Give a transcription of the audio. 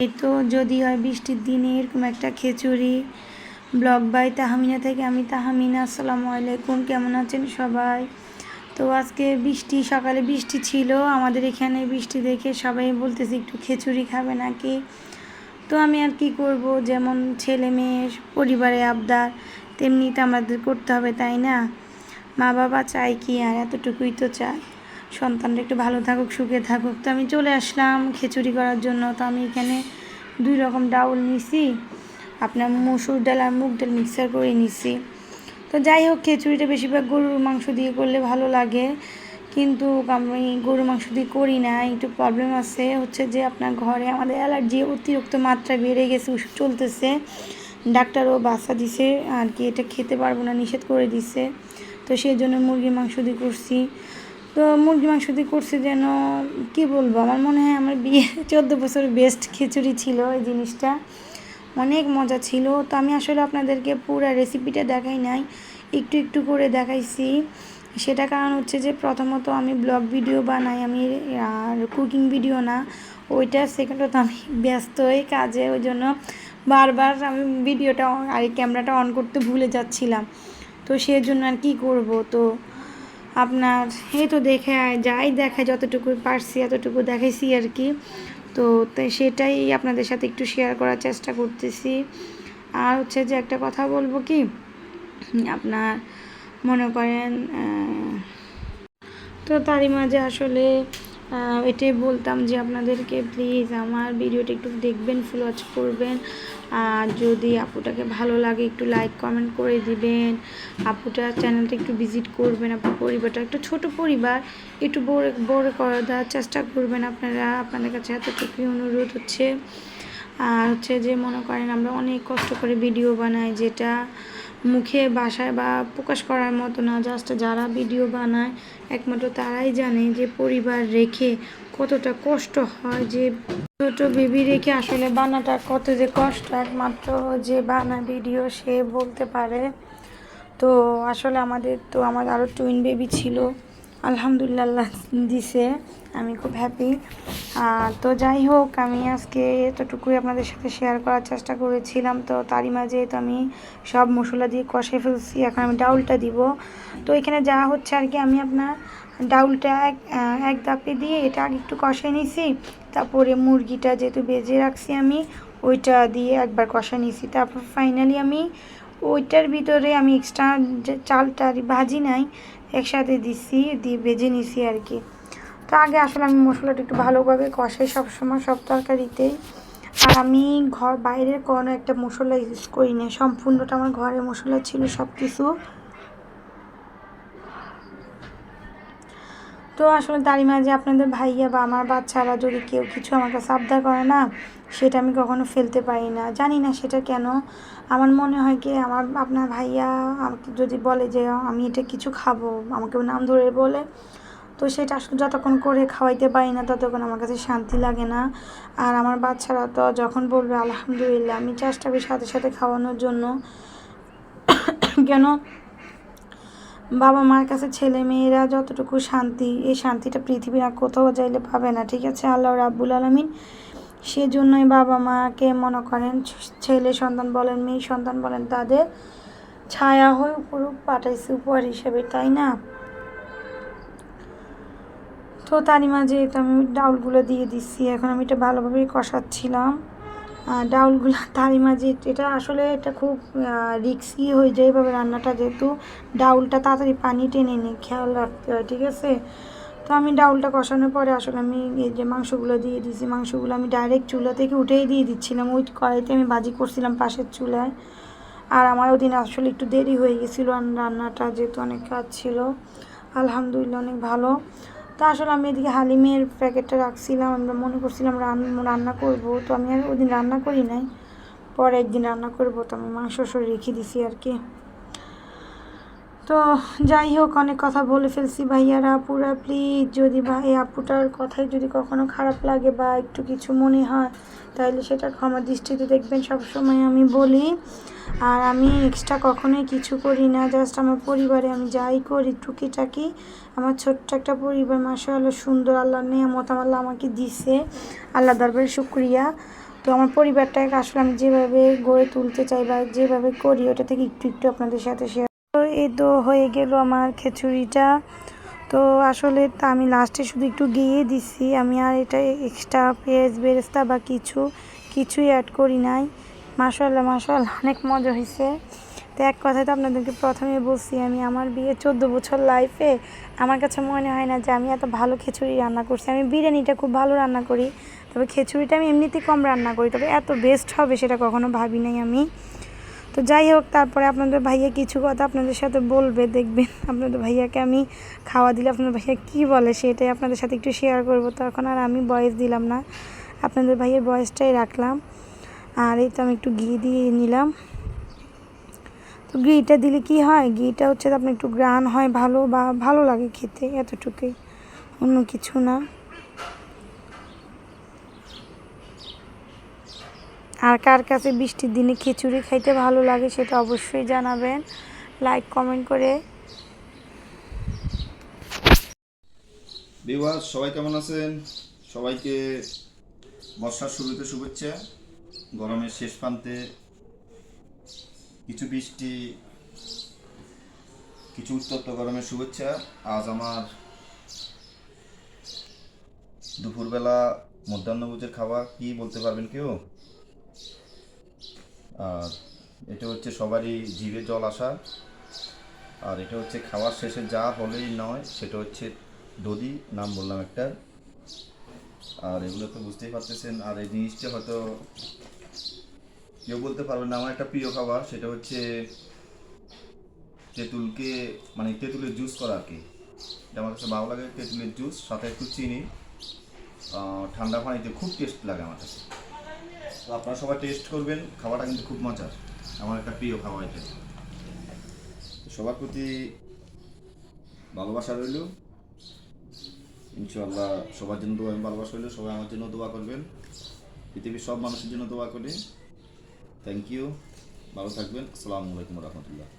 তো যদি হয় বৃষ্টির দিনে এরকম একটা খিচুড়ি, ব্লগ বাই তাহামিনা থেকে আমি তাহামিনা, আসসালামু আলাইকুম, কেমন আছেন সবাই? তো আজকে বৃষ্টি, সকালে বৃষ্টি ছিল, আমাদের এখানে বৃষ্টি দেখে সবাই বলতেছে একটু খিচুড়ি খাবে নাকি? তো আমি আর কি করব, যেমন ছেলে মেয়ে, পরিবারে আবদার তেমনি তো আমাদের করতে হবে, তাই না? মা বাবা চায় কি আর, এতটুকুই তো চাই সন্তানরা একটু ভালো থাকুক, সুখে থাকুক। তো আমি চলে আসলাম খিচুড়ি করার জন্য। তো আমি এখানে দুই রকম ডাউল নিছি। আপনার মসুর ডাল আর মুগ ডাল মিক্সার করে নিছি। তো যাই হোক, খিচুড়িটা বেশিরভাগ গরুর মাংস দিয়ে করলে ভালো লাগে। কিন্তু আমি গরুর মাংস দিয়ে করি না। একটু প্রবলেম আছে হচ্ছে যে আপনার ঘরে আমাদের অ্যালার্জি অতিরিক্ত মাত্রা বেড়ে গেছে, ওষুধ চলতেছে। ডাক্তারও বাসা দিছে, আর কি এটা খেতে পারব না, নিষেধ করে দিছে। তো সেই জন্য মুরগির মাংস দিয়ে করছি। তো মুরগি মাংস দিয়ে করছি যেন, কি বলব? আমার মনে হয় আমার বিয়ে, চোদ্দ বছর বেস্ট খিচুড়ি ছিল এই জিনিসটা। অনেক মজা ছিল। তো আমি আসলে আপনাদেরকে পুরো রেসিপিটা দেখাই নাই। একটু একটু করে দেখাইছি। সেটা কারণ হচ্ছে যে প্রথমত আমি ব্লগ ভিডিও বানাই। আমি আর কুকিং ভিডিও না। ওইটা সেকেন্ডত আমি ব্যস্ত হয়ে কাজে। ওই জন্য বারবার আমি ভিডিওটা আর ক্যামেরাটা অন করতে ভুলে যাচ্ছিলাম। তো সেই জন্য আর কী করব? তো আপনার এই তো দেখে যাই দেখায়, যতটুকু পারছি এতটুকু দেখাইছি আর কি। তো সেটাই আপনাদের সাথে একটু শেয়ার করার চেষ্টা করতেছি। আর হচ্ছে যে একটা কথা বলব কি? আপনার মনে করেন তো তারই মাঝে আসলে এটাই বলতাম যে আপনাদেরকে প্লিজ আমার ভিডিওটা একটু দেখবেন ফুল ওয়াচ করবেন। যদি আপুটাকে ভালো লাগে, একটু লাইক কমেন্ট করে দিবেন। আপুটার চ্যানেলটা একটু ভিজিট করবেন আপনার পরিবারটা। একটু ছোট পরিবার, একটু বড় বড় করে দেওয়ার চেষ্টা করবেন আপনারা। আপনাদের কাছে এতটুকুই অনুরোধ হচ্ছে। আর হচ্ছে যে মনে করেন, আমরা অনেক কষ্ট করে ভিডিও বানাই, যেটা মুখে, বাসায় বা প্রকাশ করার মতো না। জাস্ট যারা ভিডিও বানায়, একমাত্র তারাই জানে যে পরিবার রেখে কতটা কষ্ট হয়, যে ছোটো বেবি রেখে আসলে বানাটা কত যে কষ্ট, একমাত্র যে বানা ভিডিও সে বলতে পারে। তো আসলে আমাদের তো আমার আরও টুইন বেবি ছিল, আলহামদুলিল্লাহ দিছে, আমি খুব হ্যাপি তো যাই হোক, আমি আজকে এতটুকুই আপনাদের সাথে শেয়ার করার চেষ্টা করেছিলাম। তো তারই মাঝে তো আমি সব মশলা দিয়ে কষে ফেলছি, এখন আমি ডাউলটা দিব। তো এখানে যা হচ্ছে আর কি, আমি আপনার ডাউলটা এক এক দাপে দিয়ে এটা আগে একটু কষে নিছি। তারপরে মুরগিটা যেহেতু বেজে রাখছি আমি, ওইটা দিয়ে একবার কষা নিয়েছি। তারপর ফাইনালি আমি ওইটার ভিতরে আমি এক্সট্রা চালটা ভাজি নাই, একসাথে দিছি, দিয়ে বেজে নিছি আর কি। তো আগে আসলে আমি মশলাটা একটু ভালোভাবে কষাই সবসময়, সব তরকারিতেই। আর আমি ঘর বাইরের কোনো একটা মশলা ইউজ করি না সম্পূর্ণটা আমার ঘরের মশলা ছিল সব কিছু তো আসলে তারই মাঝে আপনাদের ভাইয়া বা আমার বাচ্চারা যদি কেউ কিছু আমার কাছে আবদার করে না, সেটা আমি কখনো ফেলতে পারি না। জানি না সেটা কেন। আমার মনে হয় কি, আমার আপনার ভাইয়া আমাকে যদি বলে যে, আমি এটা কিছু খাব, আমাকে নাম ধরে বলে, তো সেটা আসলে যতক্ষণ করে খাওয়াইতে পারি না, ততক্ষণ আমার কাছে শান্তি লাগে না। আর আমার বাচ্চারা তো যখন বলবে, আলহামদুলিল্লাহ, আমি চেষ্টা করি সাথে সাথে খাওয়ানোর জন্য, কেন বাবা মার কাছে ছেলে মেয়েরা যতটুকু শান্তি, এই শান্তিটা পৃথিবীর আর কোথাও যাইলে পাবে না। ঠিক আছে, আল্লাহ রাব্বুল আলমিন। সেজন্যই বাবা মাকে মনে করেন, ছেলে সন্তান বলেন, মেয়ে সন্তান বলেন, তাদের ছায়া হয়ে উপর পাঠাইছে উপহার হিসেবে, তাই না? তো তারই মাঝে তো আমি ডাউলগুলো দিয়ে দিচ্ছি। এখন আমি এটা ভালোভাবেই কষাচ্ছিলাম। ডাউলগুলো তারই মাঝে এটা আসলে এটা খুব রিক্সি হয়ে যায় এভাবে রান্নাটা, যেহেতু ডাউলটা তাড়াতাড়ি পানি টেনে নিই খেয়াল রাখতে হয়, ঠিক আছে? তো আমি ডাউলটা কষানোর পরে আসলে আমি এই যে মাংসগুলো দিয়ে দিয়েছি, মাংসগুলো আমি ডাইরেক্ট চুলা থেকে উঠেই দিয়ে দিচ্ছিলাম। ওই কড়াইতে আমি বাজি করছিলাম পাশের চুলায়। আর আমার ওদিন আসলে একটু দেরি হয়ে গেছিল রান্নাটা, যেহেতু অনেক কাজ ছিল। আলহামদুলিল্লাহ, অনেক ভালো। তো আসলে আমি এদিকে হালিমের প্যাকেটটা রাখছিলাম, আমরা মনে করছিলাম রান্না করব, তো আমি আর ওদিন রান্না করি নাই। পরে একদিন রান্না করব, তো আমি মাংস রেখে দিছি আর কি। তো যাই হোক, অনেক কথা বলে ফেলছি ভাইয়ারা, আপুরা প্লিজ যদি ভাই আপুটার কথাই যদি কখনো খারাপ লাগে বা একটু কিছু মনে হয় তাহলে সেটা ক্ষমা দৃষ্টিতে দেখবেন, সবসময় আমি বলি। আর আমি এক্সট্রা কখনোই কিছু করি না জাস্ট আমার পরিবারে আমি যাই করি টুকিটাকি। আমার ছোট্ট একটা পরিবার মাসে আল্লাহ সুন্দর আল্লাহ নিয়ামত আল্লাহ আমাকে দিছে আল্লাহ দরবারে শুক্রিয়া। তো আমার পরিবারটাকে আসলে আমি যেভাবে গড়ে তুলতে চাই বা যেভাবে করি, ওটা থেকে একটু একটু আপনাদের সাথে শেয়ার তো এই তো হয়ে গেল আমার খিচুড়িটা। তো আসলে আমি লাস্টে শুধু একটু গিয়ে দিছি। আমি আর এটা এক্সট্রা পেঁয়াজ, বেরেস্তা বা কিছু, কিছুই অ্যাড করি নাই। মাসাল্লাহ মাসাল্লাহ অনেক মজা হয়েছে তো এক কথায় তো আপনাদেরকে প্রথমে বলছি, আমি আমার বিয়ে চোদ্দ বছর লাইফে আমার কাছে মনে হয় না যে আমি এত ভালো খিচুড়ি রান্না করছি। আমি বিরিয়ানিটা খুব ভালো রান্না করি, তবে খিচুড়িটা আমি এমনিতেই কম রান্না করি, তবে এত বেস্ট হবে সেটা কখনো ভাবি নাই আমি। তো যাই হোক, তারপরে আপনাদের ভাইয়া কিছু কথা আপনাদের সাথে বলবে, দেখবেন আপনাদের ভাইয়াকে আমি খাওয়া দিলে আপনাদের ভাইয়া কী বলে সেটাই আপনাদের সাথে একটু শেয়ার করব। তখন আর আমি বয়েস দিলাম না, আপনাদের ভাইয়ের বয়েসটাই রাখলাম। আর এই তো আমি একটু ঘি দিয়ে নিলাম। তো ঘিটা দিলে কি হয়? ঘিটা হচ্ছে আপনার একটু গ্রান হয় ভালো বা ভালো লাগে খেতে এতটুকুই, অন্য কিছু না। আর কার কাছে বৃষ্টির দিনে খিচুড়ি খাইতে ভালো লাগে সেটা অবশ্যই জানাবেন। লাইক কমেন্ট করে। বিভাস সবাই কেমন আছেন? সবাইকে বর্ষার শুরুতে শুভেচ্ছা। গরমের শেষ প্রান্তে কিছু বৃষ্টি, কিছু উত্তপ্ত গরমের শুভেচ্ছা। আজ আমার দুপুরবেলা মধ্যাহ্নভোজের খাওয়া কি বলতে পারবেন কেউ? আর এটা হচ্ছে সবারই জিভে জল আসা, আর এটা হচ্ছে খাওয়ার শেষে যা হলেই নয়, সেটা হচ্ছে দধি, নাম বললাম একটা। আর এগুলো তো বুঝতেই পারতেছেন, আর এই জিনিসটা হয়তো কেউ বলতে পারবেন না। আমার একটা প্রিয় খাবার, সেটা হচ্ছে তেঁতুলকে মানে তেঁতুলের জুস করা আর কি। এটা আমার কাছে ভালো লাগে, তেঁতুলের জুস সাথে একটু চিনি। ঠান্ডা পানিতে খুব টেস্ট লাগে আমার কাছে। তো আপনারা সবাই টেস্ট করবেন খাবারটা কিন্তু খুব মজার। আমার একটা প্রিয় খাবার এটা। সবার প্রতি ভালোবাসা রইল। ইনশাল্লাহ সবার জন্য দোয়া ভালোবাসা রইল। সবাই আমার জন্য দোয়া করবেন। পৃথিবীর সব মানুষের জন্য দোয়া করি। থ্যাংক ইউ ভালো থাকবেন। আসসালামু আলাইকুম রহমতুল্লাহ।